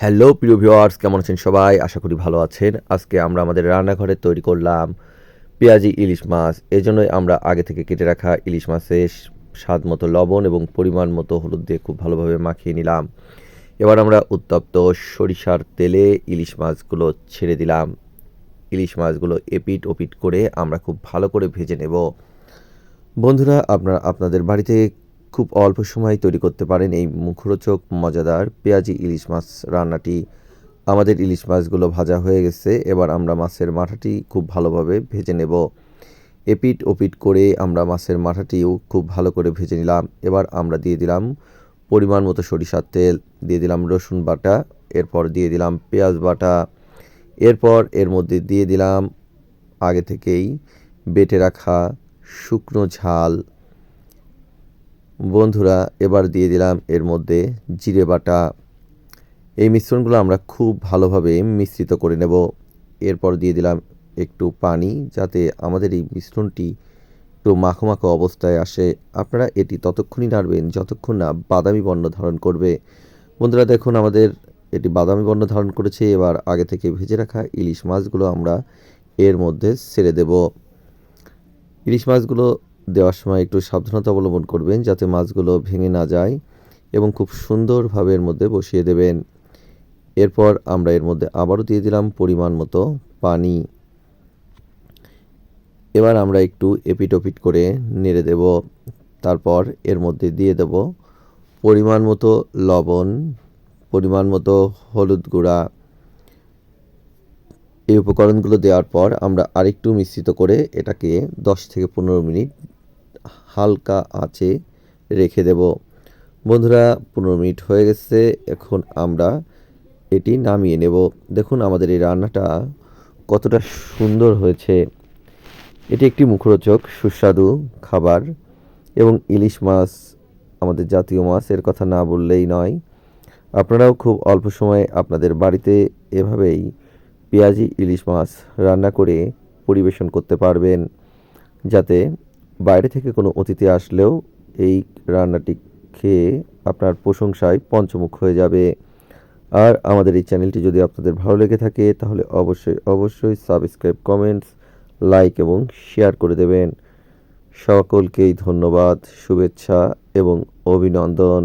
Hello, প্রিয় viewers, কেমন আছেন সবাই? আশা করি ভালো আছেন। আজকে আমরা আমাদের রান্নাঘরে তৈরি করলাম পেঁয়াজি, ইলিশ মাছ। এই জন্যই আমরা আগে থেকে কেটে রাখা ইলিশ মাছের স্বাদ মতো লবণ এবং পরিমাণ মতো হলুদ দিয়ে খুব ভালোভাবে মাখিয়ে নিলাম। এবার আমরা উত্তপ্ত সরিষার তেলে ইলিশ মাছগুলো ছেড়ে দিলাম। ইলিশ মাছগুলো এপিট ওপিট করে আমরা খুব ভালো করে ভেজে নেব। বন্ধুরা, আপনারা, আপনাদের বাড়িতে খুব অল্প সময় তৈরি করতে পারেন এই মুখরোচক, মজাদার পেঁয়াজি ইলিশ মাছ রান্নাটি। আমাদের ইলিশ মাছগুলো ভাজা হয়ে গেছে, এবার আমরা মাছের মাথাটি খুব ভালোভাবে ভেজে নেব। এপিট ওপিট করে আমরা মাছের মাথাটিও খুব ভালো করে ভেজে নিলাম। এবার আমরা দিয়ে দিলাম পরিমাণ মতো সরিষার তেল, দিয়ে দিলাম রসুন বাটা, এরপর দিয়ে দিলাম পেঁয়াজ বাটা। এরপর এর মধ্যে দিয়ে দিলাম আগে থেকেই বেটে রাখা শুকনো ঝাল বন্ধুরা, এবার দিয়ে দিলাম এর মধ্যে জিরে বাটা। এই মিশ্রণগুলো আমরা খুব ভালোভাবে মিশ্রিত করে নেব। এরপর দিয়ে দিলাম একটু পানি, যাতে আমাদের এই মিশ্রণটি একটু মাখো মাখো অবস্থায় আসে। আপনারা এটি ততক্ষণই নাড়বেন, যতক্ষণ না বাদামি বর্ণ ধারণ করবে। বন্ধুরা, দেখুন আমাদের এটি বাদামি বর্ণ ধারণ করেছে। এবার আগে থেকে ভেজে রাখা ইলিশ মাছগুলো আমরা এর মধ্যে ছেড়ে দেব। ইলিশ মাছগুলো দেওয়ার সময় একটু সাবধানতা অবলম্বন করবেন যাতে মাছগুলো ভেঙে না যায় এবং খুব সুন্দরভাবে এর মধ্যে বসিয়ে দেবেন। এরপর আমরা এর মধ্যে আবারও দিয়ে দিলাম পরিমাণ মতো পানি। এবার আমরা একটু এপিটোপিট করে নেড়ে দেব। তারপর এর মধ্যে দিয়ে দেব পরিমাণ মতো লবণ, পরিমাণ মতো হলুদ গুঁড়া। এই উপকরণগুলো দেওয়ার পর আমরা আরেকটু মিশ্রিত করে এটাকে দশ থেকে পনেরো মিনিট হালকা আঁচে রেখে দেব। বন্ধুরা, পনেরো মিনিট হয়ে গেছে, এখন আমরা এটি নামিয়ে নেব। দেখুন, আমাদের এই রান্নাটা কতটা সুন্দর হয়েছে। এটি একটি মুখরোচক, সুস্বাদু খাবার এবং ইলিশ মাছ, আমাদের জাতীয় মাছ এর কথা না বললেই নয়। আপনারাও খুব অল্প সময়ে আপনাদের বাড়িতে এভাবেই পেঁয়াজি, ইলিশ মাছ রান্না করে পরিবেশন করতে পারবেন, যাতে বাইরে থেকে কোনো অতিথি আসলেও এই রান্নাটি খেয়ে আপনার প্রশংসায় পঞ্চমুখ হয়ে যাবে। আর আমাদের এই চ্যানেলটি যদি আপনাদের ভালো লেগে থাকে, তাহলে অবশ্যই অবশ্যই সাবস্ক্রাইব, কমেন্টস, লাইক এবং শেয়ার করে দেবেন। সকলকেই ধন্যবাদ, শুভেচ্ছা এবং অভিনন্দন।